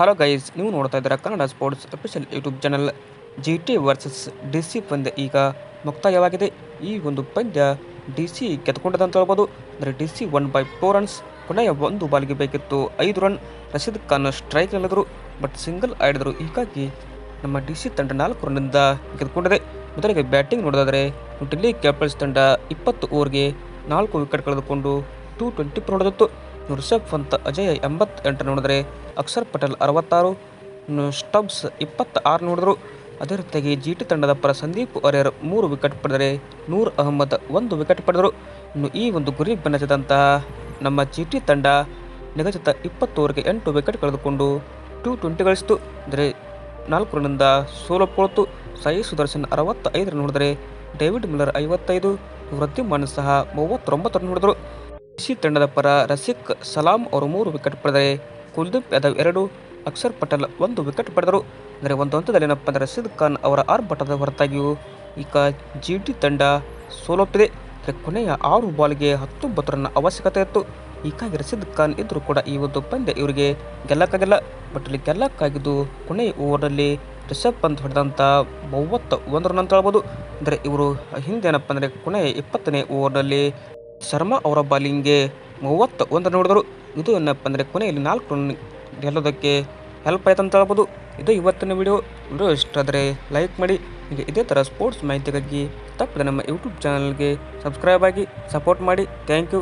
Hello guys ನೀವು ನೋಡ್ತಾ ಇದ್ದೀರಾ Kannada sports official YouTube channel G T versus D C ಪಂದ್ಯ ಈಗ ಮುಕ್ತಾಯವಾಗಿದೆ. ಈ ಒಂದು ಪಂದ್ಯ ಡಿ ಸಿ ಗೆದ್ದುಕೊಂಡಿದೆ ಅಂತ ಹೇಳ್ಬೋದು. ಅಂದರೆ D C one by four runs ಕೊನೆಯ ಒಂದು ಬಾಲ್ಗೆ ಬೇಕಿತ್ತು ಐದು ರನ್ ರಶೀದ್ ಖಾನ್ ಸ್ಟ್ರೈಕ್ ನಿಲ್ಲಿದ್ರು ಬಟ್ ಸಿಂಗಲ್ ಆಡಿದರು. ಹೀಗಾಗಿ ನಮ್ಮ ಡಿ ಸಿ ತಂಡ ನಾಲ್ಕು ರನ್ನಿಂದ ಗೆದ್ದುಕೊಂಡಿದೆ. ಮೊದಲಿಗೆ ಬ್ಯಾಟಿಂಗ್ ನೋಡೋದಾದರೆ ಡೆಲ್ಲಿ ಕ್ಯಾಪಿಟಲ್ಸ್ ತಂಡ ಇಪ್ಪತ್ತು ಓವರ್ಗೆ ನಾಲ್ಕು ವಿಕೆಟ್ ಕಳೆದುಕೊಂಡು ಟೂ ಟ್ವೆಂಟಿ ಫೋರ್ ಹೊಡೆದಿತ್ತು. ಇನ್ನು ರಿಷಬ್ ಪಂತ್ ಅಜಯ್ ಎಂಬತ್ತೆಂಟು ನೋಡಿದರೆ, ಅಕ್ಷರ್ ಪಟೇಲ್ ಅರವತ್ತಾರು ಸ್ಟಬ್ಸ್ ಇಪ್ಪತ್ತ ಆರು ನೋಡಿದ್ರು. ಅದೇ ರೀತಿಯಾಗಿ ಜಿ ತಂಡದ ಪರ ಸಂದೀಪ್ ಅರ್ಯರ್ ಮೂರು ವಿಕೆಟ್ ಪಡೆದರೆ, ನೂರ್ ಅಹಮದ್ ಒಂದು ವಿಕೆಟ್ ಪಡೆದರು. ಇನ್ನು ಈ ಒಂದು ಗುರಿ ಬೆನ್ನಚಿದಂತಹ ನಮ್ಮ ಜಿ ಟಿ ತಂಡ ನಿಗದಿತ ಇಪ್ಪತ್ತು ಎಂಟು ವಿಕೆಟ್ ಕಳೆದುಕೊಂಡು ಟೂ ಟ್ವೆಂಟಿ ಗಳಿಸಿತು ಅಂದರೆ ನಾಲ್ಕು ರನ್ನಿಂದ ಸೋಲಪ್ಪೊಳಿತು ಸಾಯಿ ಸುದರ್ಶನ್ ಅರವತ್ತೈದು ರನ್ ಹೊಡೆದರೆ ಡೇವಿಡ್ ಮಿಲ್ಲರ್ ಐವತ್ತೈದು ವೃದ್ಧಿಮಾನ್ ಸಹ ಮೂವತ್ತೊಂಬತ್ತು ರನ್ ಸಿ ತಂಡದ ಪರ ರಸಿಕ್ ಸಲಾಂ ಅವರು ಮೂರು ವಿಕೆಟ್ ಪಡೆದರೆ ಕುಲ್ದೀಪ್ ಯಾದವ್ ಎರಡು ಅಕ್ಷರ್ ಪಟೇಲ್ ಒಂದು ವಿಕೆಟ್ ಪಡೆದರು. ಅಂದರೆ ಒಂದು ಹಂತದಲ್ಲಿ ಏನಪ್ಪ ಅಂದರೆ ರಶೀದ್ ಖಾನ್ ಅವರ ಆರ್ಭಟದ ಹೊರತಾಗಿಯೂ ಈಗ ಜಿ ಟಿ ತಂಡ ಸೋಲೊಪ್ಪಿದೆ. ಕೊನೆಯ ಆರು ಬಾಲ್ಗೆ ಹತ್ತೊಂಬತ್ತು ರನ್ ಅವಶ್ಯಕತೆ ಇತ್ತು. ಹೀಗಾಗಿ ರಸೀದ್ ಖಾನ್ ಇದ್ದರೂ ಕೂಡ ಈ ಒಂದು ಪಂದ್ಯ ಇವರಿಗೆ ಗೆಲ್ಲಕ್ಕಾಗಿಲ್ಲ. ಬಟ್ ಇಲ್ಲಿ ಗೆಲ್ಲಕ್ಕಾಗಿದ್ದು ಕೊನೆಯ ಓವರ್ನಲ್ಲಿ ರಿಷಬ್ ಪಂತ್ ಹೊಡೆದಂಥ ಮೂವತ್ತ ಒಂದು ರನ್ ಅಂತ ಹೇಳ್ಬೋದು. ಅಂದರೆ ಇವರು ಹಿಂದೆ ಏನಪ್ಪ ಅಂದರೆ ಕೊನೆಯ ಇಪ್ಪತ್ತನೇ ಓವರ್ನಲ್ಲಿ ಶರ್ಮಾ ಅವರ ಬಾಲಿಂಗ್ಗೆ ಮೂವತ್ತ ಒಂದು ರನ್ ಹೊಡೆದರು ಇದು ಏನಪ್ಪ ಅಂದರೆ ಕೊನೆಯಲ್ಲಿ ನಾಲ್ಕು ರನ್ ಗೆಲ್ಲೋದಕ್ಕೆ ಹೆಲ್ಪ್ ಆಯ್ತು ಅಂತ ಹೇಳ್ಬೋದು. ಇದು ಇವತ್ತಿನ ವಿಡಿಯೋ ವಿಡಿಯೋ ಇಷ್ಟ ಆದರೆ ಲೈಕ್ ಮಾಡಿ. ಹೀಗೆ ಇದೇ ಥರ ಸ್ಪೋರ್ಟ್ಸ್ ಮಾಹಿತಿಗಾಗಿ ತಪ್ಪದೆ ನಮ್ಮ ಯೂಟ್ಯೂಬ್ ಚಾನಲ್ಗೆ ಸಬ್ಸ್ಕ್ರೈಬ್ ಆಗಿ ಸಪೋರ್ಟ್ ಮಾಡಿ. Thank you